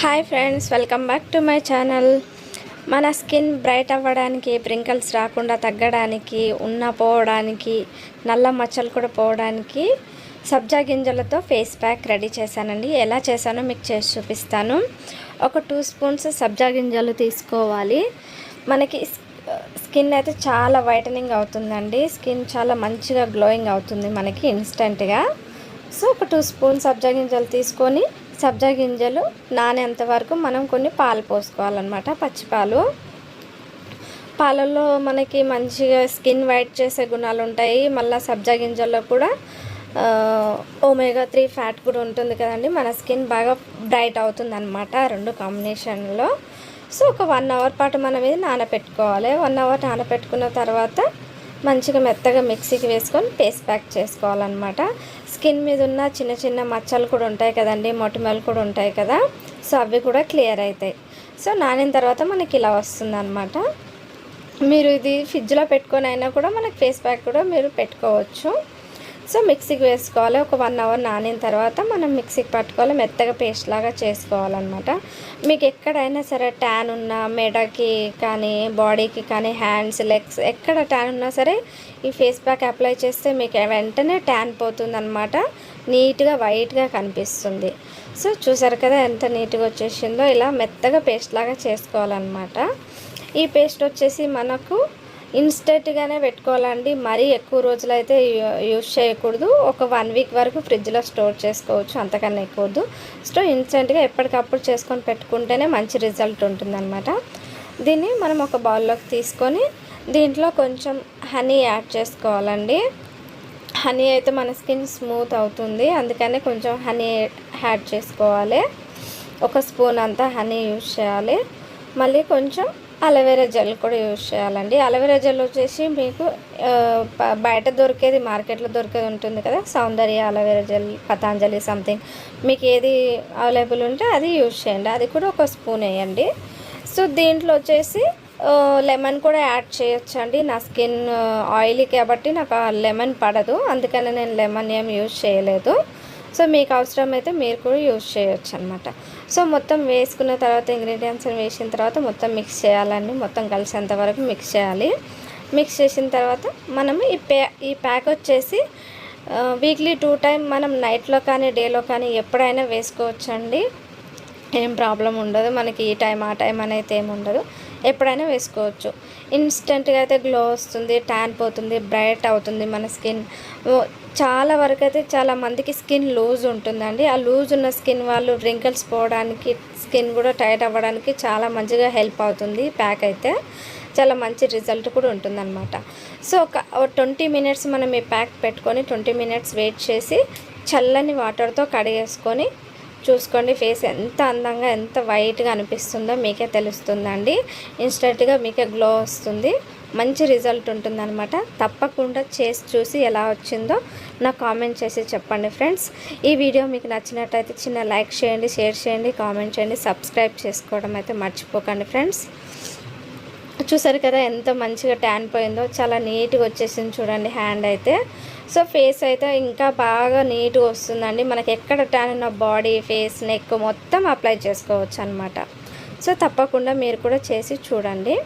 Hi friends welcome back to my channel. మన skin bright అవ్వడానికి wrinkles రాకుండా తగ్గడానికి ఉన్న పోవడానికి నల్ల మచ్చలు కూడా పోవడానికి సబ్జా గింజలతో ఫేస్ ప్యాక్ రెడీ చేశానండి. ఎలా చేశానో మీకు చేసి చూపిస్తాను. ఒక టూ స్పూన్స్ సబ్జా గింజలు తీసుకోవాలి. మనకి స్కిన్ అయితే చాలా వైటనింగ్ అవుతుందండి. స్కిన్ చాలా మంచిగా గ్లోయింగ్ అవుతుంది మనకి ఇన్స్టెంట్గా. సో ఒక టూ స్పూన్ సబ్జా గింజలు తీసుకొని సబ్జా గింజలు నానేంత వరకు మనం కొన్ని పాలు పోసుకోవాలన్నమాట పచ్చిపాలు. పాలల్లో మనకి మంచిగా స్కిన్ వైట్ చేసే గుణాలు ఉంటాయి. మళ్ళీ సబ్జా గింజల్లో కూడా ఒమేగా త్రీ ఫ్యాట్ కూడా ఉంటుంది కదండి. మన స్కిన్ బాగా బ్రైట్ అవుతుంది అనమాట రెండు కాంబినేషన్లో. సో ఒక వన్ అవర్ పాటు మనం ఇది నానబెట్టుకోవాలి వన్ అవర్ నానబెట్టుకున్న తర్వాత మంచిగా మెత్తగా మిక్సీకి వేసుకొని పేస్ట్ ప్యాక్ చేసుకోవాలన్నమాట. స్కిన్ మీద ఉన్న చిన్న చిన్న మచ్చలు కూడా ఉంటాయి కదండి మొటిమలు కూడా ఉంటాయి కదా. సో అవి కూడా క్లియర్ అవుతాయి సో నానిన తర్వాత మనకి ఇలా వస్తుంది మీరు ఇది ఫ్రిడ్జ్లో పెట్టుకొని అయినా కూడా మనకి ఫేస్ ప్యాక్ కూడా మీరు పెట్టుకోవచ్చు. సో మిక్సీకి వేసుకోవాలి. ఒక వన్ అవర్ నానిన తర్వాత మనం మిక్సీకి పట్టుకోవాలి. మెత్తగా పేస్ట్ లాగా చేసుకోవాలన్నమాట. మీకు ఎక్కడైనా సరే ట్యాన్ ఉన్నా మెడకి కానీ బాడీకి కానీ హ్యాండ్స్ లెగ్స్ ఎక్కడ ట్యాన్ ఉన్నా సరే ఈ ఫేస్ ప్యాక్ అప్లై చేస్తే మీకు వెంటనే ట్యాన్ పోతుందన్నమాట. నీట్గా వైట్గా కనిపిస్తుంది. సో చూసారు కదా ఎంత నీట్గా వచ్చేసిందో. ఇలా మెత్తగా పేస్ట్ లాగా చేసుకోవాలన్నమాట. ఈ పేస్ట్ వచ్చేసి మనకు ఇన్స్టెంట్గానే పెట్టుకోవాలండి. మరీ ఎక్కువ రోజులైతే యూస్ చేయకూడదు. ఒక వన్ వీక్ వరకు ఫ్రిడ్జ్లో స్టోర్ చేసుకోవచ్చు. అంతకన్నా ఎక్కువద్దు సో ఇన్స్టెంట్గా ఎప్పటికప్పుడు చేసుకొని పెట్టుకుంటేనే మంచి రిజల్ట్ ఉంటుందన్నమాట. దీన్ని మనం ఒక బౌల్లోకి తీసుకొని దీంట్లో కొంచెం హనీ యాడ్ చేసుకోవాలండి. హనీ అయితే మన స్కిన్ స్మూత్ అవుతుంది. అందుకనే కొంచెం హనీ యాడ్ చేసుకోవాలి. ఒక స్పూన్ అంతా హనీ యూజ్ చేయాలి. మళ్ళీ కొంచెం అలోవెరా జెల్ కూడా యూజ్ చేయాలండి. అలోవెరా జెల్ వచ్చేసి మీకు బయట దొరికేది మార్కెట్లో దొరికేది ఉంటుంది కదా Soundarya aloe vera gel Patanjali something. మీకు ఏది అవైలబుల్ ఉంటే అది యూజ్ చేయండి. అది కూడా ఒక స్పూన్ వేయండి. సో దీంట్లో వచ్చేసి లెమన్ కూడా యాడ్ చేయొచ్చండి. నా స్కిన్ ఆయిలీ కాబట్టి నాకు లెమన్ పడదు. అందుకని నేను లెమన్ ఏం యూజ్ చేయలేదు. సో మీకు అవసరమైతే మీరు కూడా యూజ్ చేయొచ్చు అనమాట సో మొత్తం వేసుకున్న తర్వాత ఇంగ్రీడియంట్స్ వేసిన తర్వాత మొత్తం మిక్స్ చేయాలండి. మొత్తం కలిసేంత వరకు మిక్స్ చేయాలి. మిక్స్ చేసిన తర్వాత మనము ఈ ప్యా ఈ ప్యాక్ వచ్చేసి వీక్లీ టూ టైం మనం నైట్లో కానీ డేలో కానీ ఎప్పుడైనా వేసుకోవచ్చండి. ఏం ప్రాబ్లం ఉండదు. మనకి ఈ టైం ఆ టైం అనేది ఏమి ఉండదు. ఎప్పుడైనా వేసుకోవచ్చు. ఇన్స్టెంట్గా అయితే గ్లో వస్తుంది ట్యాన్ పోతుంది బ్రైట్ అవుతుంది మన స్కిన్. చాలా వరకు అయితే చాలా మందికి స్కిన్ లూజ్ ఉంటుందండి. ఆ లూజ్ ఉన్న స్కిన్ వాళ్ళు రింకిల్స్ పోవడానికి స్కిన్ కూడా టైట్ అవ్వడానికి చాలా మంచిగా హెల్ప్ అవుతుంది ప్యాక్ అయితే. చాలా మంచి రిజల్ట్ కూడా ఉంటుందన్నమాట. సో ఒక ట్వంటీ మినిట్స్ మనం ఈ ప్యాక్ పెట్టుకొని ట్వంటీ మినిట్స్ వెయిట్ చేసి చల్లని వాటర్తో కడిగేసుకొని చూసుకోండి. ఫేస్ ఎంత అందంగా ఎంత వైట్గా అనిపిస్తుందో మీకే తెలుస్తుందండి. ఇన్స్టెంట్గా మీకే గ్లో వస్తుంది. మంచి రిజల్ట్ ఉంటుందన్నమాట. తప్పకుండా చేసి చూసి ఎలా వచ్చిందో నాకు కామెంట్ చేసి చెప్పండి ఫ్రెండ్స్ ఈ వీడియో మీకు నచ్చినట్టయితే చిన్న లైక్ చేయండి షేర్ చేయండి కామెంట్ చేయండి సబ్స్క్రైబ్ చేసుకోవడం అయితే మర్చిపోకండి ఫ్రెండ్స్ చూసారు కదా ఎంత మంచిగా ట్యాన్ పోయిందో చాలా నీట్గా వచ్చేసింది చూడండి హ్యాండ్ అయితే. సో ఫేస్ అయితే ఇంకా బాగా నీట్గా వస్తుందండి. మనకి ఎక్కడ ట్యాన్ ఉన్న బాడీ ఫేస్ నెక్ మొత్తం అప్లై చేసుకోవచ్చు అనమాట సో తప్పకుండా మీరు కూడా చేసి చూడండి.